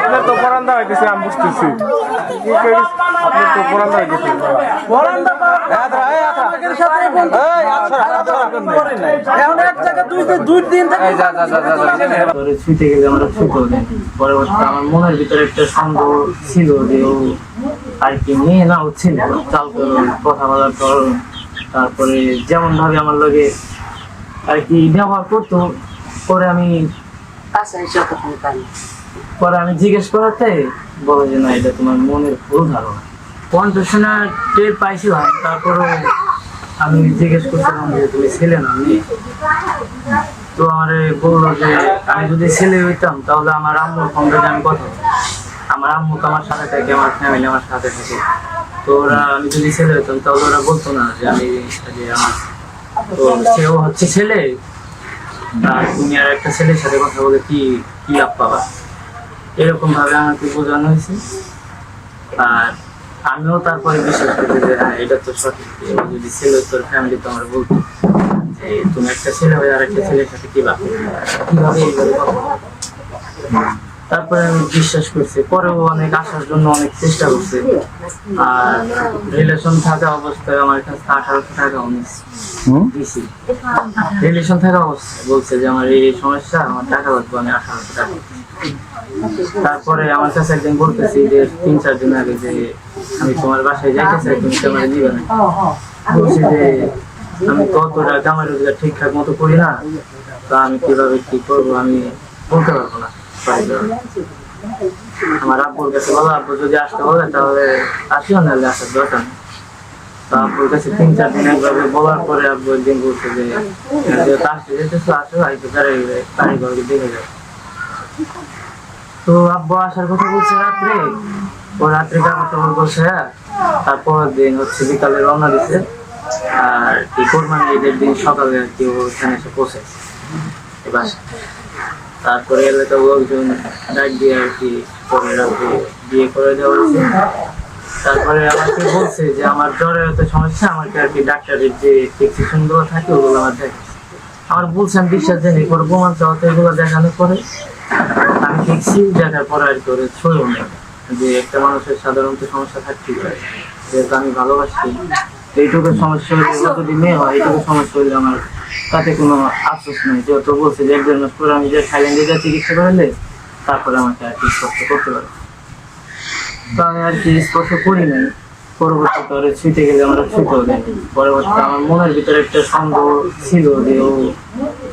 আপনার তো পরান্দা হইতেছে আমি বুঝতেছি। কি করিস? আপনার তো পরান্দা হইতেছে পরান্দা এই যা যা যা যা যা। ধরে ছুটে গেলে আমরা ছুটো দেয় পরবর্তীতে আমার মনের ভিতরে একটা সন্দেহ ছিল যে ও আর কি মেয়ে না ছিল। চাল করো কথা বলার ধরন তারপরে যেমন ভাবে আমার লগে আর কি ব্যবহার করতো পরে আমি পরে আমি জিজ্ঞেস করাতে বলো যে না এটা তোমার মনের ভুল ধারণা। কণ্ঠ শোনা টের পাইছিলাম তারপরও আমি জিজ্ঞেস করছিলাম যে তুমি ছেলে না মেয়ে? তো আমার বলল যে আমি যদি ছেলে হইতাম তাহলে আমার আম্মুর ফোন আমি কথা। আমার আম্মু তো আমার সাথে থাকে, আমার ফ্যামিলি আমার সাথে থাকে। তো ওরা, আমি যদি ছেলে হইতাম তাহলে ওরা বলতো না যে আমি যে আমার। তো সেও হচ্ছে ছেলে। আর তুমি আর একটা ছেলের সাথে কথা বলে কি কি লাভ পাবা? এরকম ভাবে আমাকে বোঝানো হয়েছে। আর আমিও তারপরে বিশ্বাস করি যে হ্যাঁ এটা তো সঠিক যদি ছেলে তোর ফ্যামিলি তো আমার বলতো। যে তুমি একটা ছেলে হয়ে আর একটা ছেলের সাথে কি ভাবে কীভাবে এইভাবে? তারপরে আমি বিশ্বাস করছি। পরেও অনেক আসার জন্য অনেক চেষ্টা করছি। আর রিলেশন থাকা অবস্থায় আমার কাছে আঠারোশো টাকা অনেক দিছি রিলেশন থাকা অবস্থায় বলছে যে আমার এই সমস্যা আমার টাকা লাগবে আমি আঠারোশো টাকা তারপরে আমার কাছে একদিন বলতেছি যে তিন চার দিন আগে যে আমি তোমার বাসায় যাইতে চাই তুমি তো আমার নিবে না। বলছি যে আমি কতটা কামাই রোজগার ঠিকঠাক মতো করি না তা আমি কীভাবে কি করব আমি বলতে পারব না। আমার আব্বুর কাছে বলো, আব্বু যদি আসতে বলে, তাহলে আসিও, নাহলে আসার দরকার নেই। আব্বুর কাছে তিন, চার দিন একভাবে বলার পরে আব্বু একদিন বলছে যে যেহেতু আসতে যেতেছো, আসো তারা কারিগরকে দেখে যাও। তো আব্বু আসার কথা বলছে রাত্রে। ও রাত্রে কাপড় টাপড় করছে তারপর দিন হচ্ছে বিকালে রওনা দিছে। আর কি কোরবানি ঈদের দিন সকালে আর কি ও এখানে এসে পৌঁছে। এবার তারপরে এলাকার লোকজন ডাক দিয়ে আর কি বিয়ে করে দেওয়া হয়েছে তারপরে আমাকে বলছে যে, আমার জ্বরের এত সমস্যা, আমাকে আর কি ডাক্তারের যে প্রেসক্রিপশনগুলো থাকে, ওগুলো আমার দেখে। আমার বলছেন বিশ্বাস জানি পরে প্রমাণ চাওয়াতে এগুলো দেখানোর পরে আমি দেখছি, দেখার পরে আর করে নেই। যে একটা মানুষের সাধারণত সমস্যা থাকতেই পারে। যেহেতু আমি ভালোবাসি এইটুকু সমস্যা হলে মেয়ে হয় এইটুকু সমস্যা হলে আমার তাতে কোনো আফসোস নেই। যেহেতু বলছে যে একজন পরে আমি যে থাইল্যান্ডে যা চিকিৎসা করলে তারপরে আমাকে আর কি স্পর্শ করতে পারে তো আমি আর কি স্পর্শ করি নাই। পরবর্তীতে ওরে ছুটে গেলে আমরা ছুটেও দেয় পরবর্তীতে আমার মনের ভিতরে একটা সন্দেহ ছিল যে ও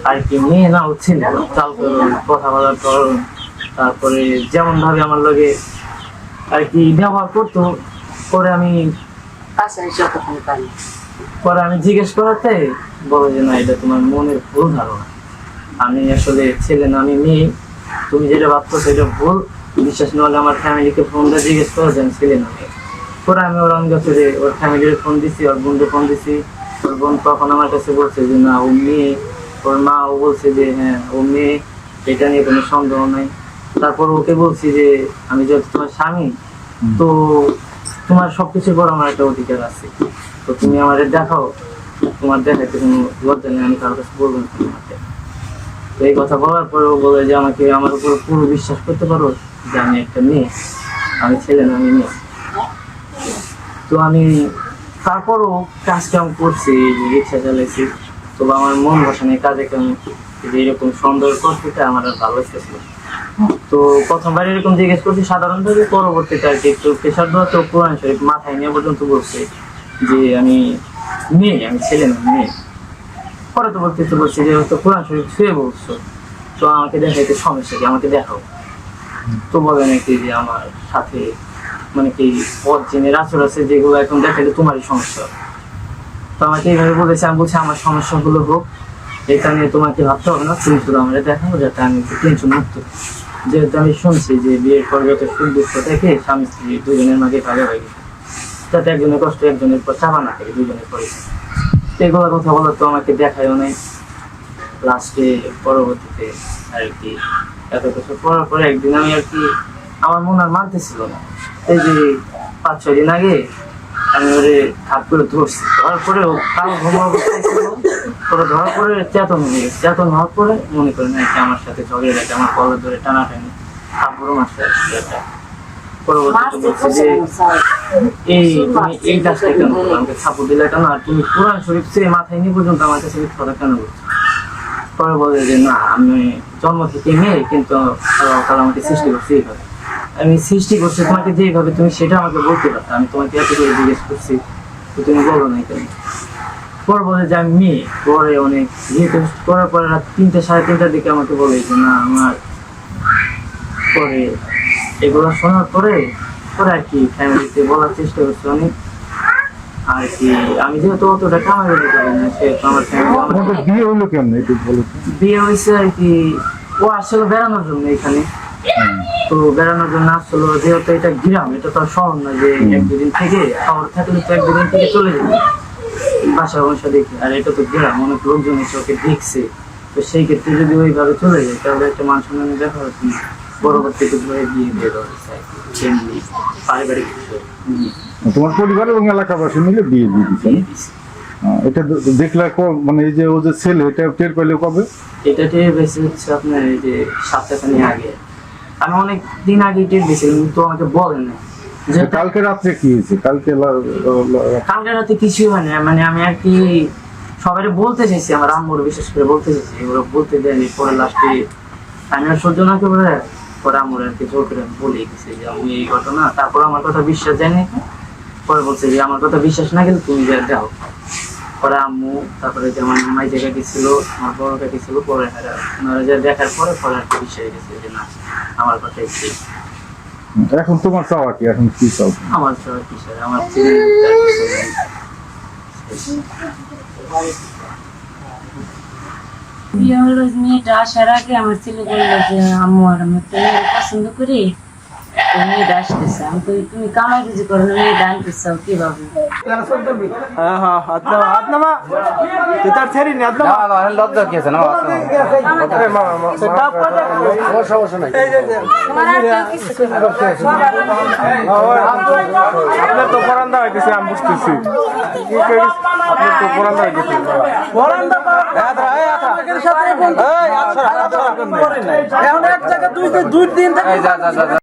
আর কি মেয়ে না ও ছিল। চাল করুন কথা বলার ধরন তারপরে যেমন ভাবে আমার লগে আর কি ব্যবহার করতো পরে আমি পরে আমি জিজ্ঞেস করাতে বলে যে, না, এটা তোমার মনের ভুল ধারণা। আমি আসলে ছেলে না, আমি মেয়ে। তুমি যেটা ভাবছ সেটা ভুল। বিশ্বাস না হলে আমার ফ্যামিলিকে ফোন দিয়ে জিজ্ঞেস করো যে ছেলে না পরে আমি ওর অঙ্গ করে ওর ফ্যামিলির ফোন দিছি, ওর বোনকে ফোন দিছি। ওর বোন তখন আমার কাছে বলছে যে, না, ও মেয়ে। ওর মা ও বলছে যে হ্যাঁ ও মেয়ে। এটা নিয়ে কোনো সন্দেহ নাই। তারপর ওকে বলছি যে, আমি যেহেতু তোমার স্বামী, তো তোমার সবকিছু করার আমার একটা অধিকার আছে। তো তুমি আমারে দেখাও, তোমার দেখাইতে কোনো লজ্জা নেই, আমি কারোর কাছে বলব না তোমাকে। এই কথা বলার পরেও বলে যে, আমাকে আমার উপর পুরো বিশ্বাস করতে পারো যে আমি একটা মেয়ে, আমি ছেলে না, আমি মেয়ে। তো আমি তারপরও কাজ কাম করছি, রিক্সা চালাইছি। তো আমার মন বসে নেই, কাজে কাম। এরকম সুন্দর করতে আমার আর ভালো লাগতেছিল তো প্রথমবার এরকম জিজ্ঞেস করছি, সাধারণত পরবর্তীতে আর কি একটু প্রেশার দেওয়া তো কোরআন শরীফ মাথায় নিয়ে পর্যন্ত বলছে যে আমি মেয়ে, আমি ছেলে না মেয়ে। পরে তো বলতে, বলছি যে তো কোরআন শরীফ ছুঁয়ে বলছো। তো আমাকে দেখাইতে সমস্যা কি? আমাকে দেখাও। তো বলে নাকি যে আমার সাথে মানে কি পথ আচর আছে যেগুলো এখন দেখাইলে তোমারই সমস্যা। তো আমাকে এইভাবে বলেছে, আমি বলছি আমার সমস্যাগুলো হোক, এটা নিয়ে তোমাকে ভাবতে হবে না, তুমি শুধু আমাকে দেখাবো যাতে আমি টেনশন মুক্ত। যেহেতু আমি শুনছি যে বিয়ের পর যত সুখ দুঃখ থেকে স্বামী স্ত্রী দুজনের মাঝে ভাগে হয়ে গেছে যাতে একজনের কষ্ট, একজনের পর চাপা না থাকে দুজনের পরে এগুলো কথা বলা তো আমাকে দেখায়ও নাই। লাস্টে পরবর্তীতে আর কি এত কিছু করার পরে একদিন আমি আর কি আমার মন আর মানতেছিল না। এই যে পাঁচ, ছয় দিন আগে আমি ওরে হাত করে ধরছি। ধরার পরে কাল ঘুমা ওরা ধরার পরে চেতন হয়ে গেছে। চেতন হওয়ার পরে মনে করে নাকি আমার সাথে ঝগড়ে লাগে আমার কলার ধরে মাসে আসছে এটা। পরবর্তীতে বলছে যে এই তুমি এই কাজটা কেন করলে? আমাকে দিলে কেন? আর তুমি কোরআন শরীফ সে মাথায় নিয়ে পর্যন্ত আমার কাছে মিথ্যা কথা কেন বলছো? পরে বলে যে না আমি জন্ম থেকে মেয়ে কিন্তু আল্লাহ আমাকে সৃষ্টি করছে এইভাবে। আমি সৃষ্টি করছি তোমাকে যেভাবে তুমি সেটা আমাকে বলতে পারতো। আমি তোমাকে এত করে জিজ্ঞেস করছি তুমি বলো না কেন? পরে বলে যে আমি মেয়ে। পরে অনেক টেস্ট করার পরে রাত তিনটে সাড়ে তিনটার দিকে আমাকে বলে যে না আমার পরে এগুলো শোনার পরে পরে আর কি ফ্যামিলিতে বলার চেষ্টা করছি অনেক। আর কি আমি যেহেতু অতটা কামাই করতে পারি না সেহেতু আমার ফ্যামিলি বিয়ে হলো কেমন একটু বলো বিয়ে হয়েছে আর কি ও আসলে বেড়ানোর জন্য এখানে। তো বেড়ানোর জন্য আসলো যেহেতু এটা গ্রাম এটা তো আর শহর না যে এক দুদিন থেকে শহর থাকলে তো এক দুদিন থেকে চলে যাবে বাসা বাসা দেখে। আর এটা তো গ্রাম অনেক লোকজন এসে ওকে দেখছে। তো সেই ক্ষেত্রে যদি ওইভাবে চলে যায় তাহলে একটা মান সম্মানের ব্যাপার আছে না। পরবর্তীতে ধরে বিয়ে দিয়ে দেওয়া পারিবারিক তোমার পরিবার এবং এলাকাবাসী মিলে বিয়ে দিয়ে দিচ্ছে এটা দেখলে মানে এই যে ও যে ছেলে এটা টের পেলে কবে? এটা টের বেশি হচ্ছে আপনার এই যে সপ্তাহখানি আগে। আমি অনেক দিন আগে টের বেশি কিন্তু আমাকে বলেন না যে কালকে রাত্রে কি হয়েছে? কালকে কালকে রাতে কিছু হয় না। মানে আমি আর কি সবাই বলতে চাইছি, আমার আম্মুর বিশেষ করে বলতে চাইছি। ওরা বলতে দেয়নি, পরে লাস্টে আমি আর সহ্য না করে পরে আম্মুর আর কি জোর করে বলে গেছি যে, আমি এই ঘটনা তারপর আমার কথা বিশ্বাস জানি পরে বলছে যে, আমার কথা বিশ্বাস না গেলে তুমি যা যাও। পরে আম্মু, তারপরে যে আমার মাই জায়গা গেছিল আমার বড় কাকি ছিল, পরে ওনারা যা দেখার পরে পরে আর কি বিশ্বাস গেছে যে, না, আমার কথাই ঠিক এখন তোমার চাওয়া কি? এখন কি চাও? আমার চাওয়া কি স্যার? আমার। বিয়ে হলো মেয়েটা আসার আগে আমার ছেলে বলল যে আম্মু আর আমার পছন্দ করি। মেয়েটা আসতেছে। আমি কই তুমি কামাই রুজি করো না মেয়েটা আনতে কীভাবে হ্যাঁ হ্যাঁ হাত নামা হাত নামা তুই তার ছেড়ি নি হাত নামা না না লজ্জা কি আছে? না আপনার তো পরান্দা হইতেছে আমি বুঝতেছি। কি তো পরান্দা হইতেছে এই আচ্ছা আচ্ছা আচ্ছা, এখন এক জায়গায় দুই দুই দিন থেকে এই যা যা যা যা।